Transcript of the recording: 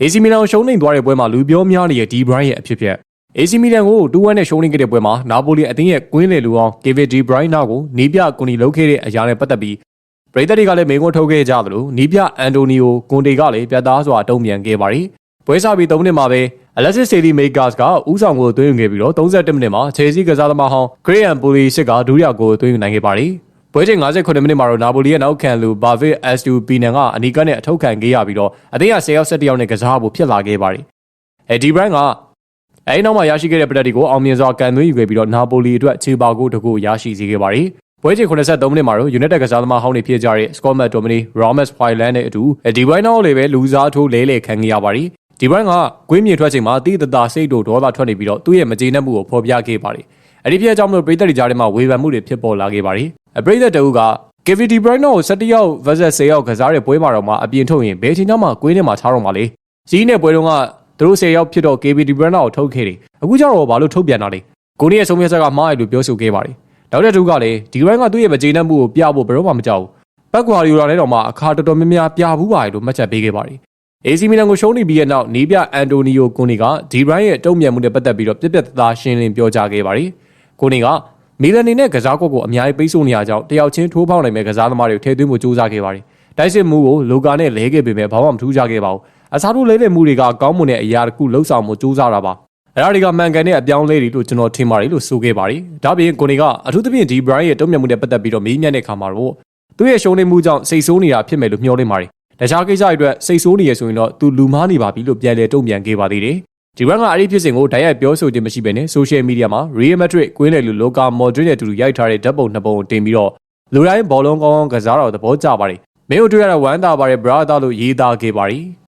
AC Milan ကိုရှုံးနိမ့်သွားတဲ့ပွဲမှာလူပြောများနေတဲ့ De Bruyne ရဲ့အဖြစ်အပျက် AC Milan ကို2-1နဲ့ရှုံးနိမ့်ခဲ့တဲ့ပွဲမှာနာပိုလီအသင်းရဲ့ကွင်းလေလူအောင် Kevin De Bruyne ကိုနီးပြကွန်နီလုပ်ခဲ့တဲ့အရာနဲ့ပတ်သက်ပြီးပရိသတ်တွေကလည်းမိန့်ခွန်းထုတ်ခဲ့ကြသလိုနီးပြအန်တိုနီယိုကွန်တေကလည်းပြတ်သားစွာတုံ့ပြန်ခဲ့ပါတယ်။ပွဲစားပြီး3မိနစ်မှာပဲ Alexis Saelemaekers ကဥဆောင်ကိုသွင်းယူခဲ့ပြီးတော့32မိနစ်မှာ Chelsea ကစားသမားဟောင်း Graham Pulisic ကဒုတိယကိုသွင်းယူနိုင်ခဲ့ပါတယ်။ ပွဲချိန်58မိနစ်မှာတော့နာပိုလီရဲ့နောက်ခံလူ Bavit Estupinian ကအနီကနဲ့အထောက်ခံခဲ့ရပြီးတော့အသင်းက10ယောက်17ယောက်နဲ့ကစားဖို့ဖြစ်လာခဲ့ပါတယ်။အဲဒီ Brand ကအဲဒီနောက်မှာရရှိခဲ့တဲ့ပလက်တီကိုအောင်မြင်စွာကန်သွင်းယူခဲ့ပြီးတော့နာပိုလီအတွက်ခြေပါကိုတကူရရှိစေခဲ့ပါတယ်။ပွဲချိန်83မိနစ်မှာတော့ United ကစားသမားဟောင်းတွေဖြစ်ကြတဲ့ Scott McTominay, Ramos Hojlund နဲ့အတူဒီဘိုင်းနောက်လည်းပဲလူစားထိုးလဲလှယ်ခံခဲ့ရပါတယ်။ဒီဘိုင်းကကွင်းမြေထွက်ချိန်မှာတိတတာစိတ်တို့ဒေါသထွက်နေပြီးတော့သူ့ရဲ့မကျေနပ်မှုကိုဖော်ပြခဲ့ပါတယ်။အဲဒီဖြစ်အကြောင်းမလို့ပြည်သက်တွေကြားထဲမှာဝေဖန်မှုတွေဖြစ်ပေါ်လာခဲ့ပါတယ်။ ပြည်သက်တအုပ်က KVD Bruyne ကို17ယောက် versus 10ယောက်ကစားတဲ့ပွဲမှာတော့မှအပြင်ထုတ်ရင်ဘယ်ချိန်မှကွင်းထဲမှာထားတော့မှလေ။ကြီးနဲ့ပွဲတုန်းကသူတို့10ယောက်ဖြစ်တော့ KVD Bruyne ကိုထုတ်ခဲ့တယ်။အခုကျတော့ဘာလို့ထုတ်ပြန်တာလဲ။ကိုနီရဲ့ဆုံးဖြတ်ချက်ကမှားရလို့ပြောဆိုခဲ့ပါတယ်။နောက်တဲ့သူကလည်းဒီ Bruyne ကသူ့ရဲ့မကျေနပ်မှုကိုပြဖို့ဘယ်တော့မှမကြောက်ဘူး။ဘက်ကွာရီယိုလာနဲ့တော့မှအခါတော်တော်များများပြဘူးပါတယ်လို့မှတ်ချက်ပေးခဲ့ပါတယ်။ AC Milan ကိုရှုံးနေပြီးတဲ့နောက်နီးပြအန်တိုနီယိုကွန်နီကဒီဘရိုင်းရဲ့တုံ့ပြန်မှုနဲ့ပတ်သက်ပြီးတော့ပြက်ပြက်သားသားရှင်းလင်းပြောကြားခဲ့ပါတယ်။ကွန်နီက မီလန်နေနဲ့ကစားကွက်ကိုအများကြီးပိတ်ဆို့နေရကြောင်းတယောက်ချင်းထိုးဖောက်နိုင်မဲ့ကစားသမားတွေကိုထည့်သွင်းဖို့ကြိုးစားခဲ့ပါတယ်။တိုက်စစ်မှုကိုလိုကာနဲ့လဲခဲ့ပေမဲ့ဘာမှမထူးခြားခဲ့ပါဘူး။အစားထိုးလဲတဲ့မှုတွေကကောင်းမွန်တဲ့အရာတစ်ခုလှုပ်ဆောင်မှုကြိုးစားတာပါ။အဲ့ဒါတွေကမှန်ကန်တဲ့အပြောင်းလဲတွေလို့ကျွန်တော်ထင်ပါတယ်လို့ဆိုခဲ့ပါတယ်။ဒါပြင်ကွန်နီကအထူးသဖြင့်ဒီဘရိုင်းရဲ့တုံ့ပြန်မှုနဲ့ပတ်သက်ပြီးတော့မေးမြန်းတဲ့အခါမှာတော့သူ့ရဲ့ရှုံးနေမှုကြောင့်စိတ်ဆိုးနေတာဖြစ်မယ်လို့မျှော်လင့်ပါတယ်။တခြားကိစ္စတွေအတွက်စိတ်ဆိုးနေရဆိုရင်တော့သူလူမားနေပါပြီလို့ပြန်လည်တုံ့ပြန်ခဲ့ပါသေးတယ်။ ဒီဘက်ကအဲ့ဒီဖြစ်စဉ်ကိုတိုက်ရိုက်ပြောဆိုခြင်းမရှိဘဲနဲ့ social media မှာ Real Madrid ကွင်းလေလူလောကာ Modric နဲ့အတူတူရိုက်ထားတဲ့ဓာတ်ပုံနှစ်ပုံကိုတင်ပြီးတော့လူတိုင်းဘောလုံးကောင်းကောင်းကစားတော့သဘောကျပါတယ်။မင်းတို့တွေ့ရတဲ့ဝမ်းသာပါတယ် brother လို့ရေးသားခဲ့ပါတယ်။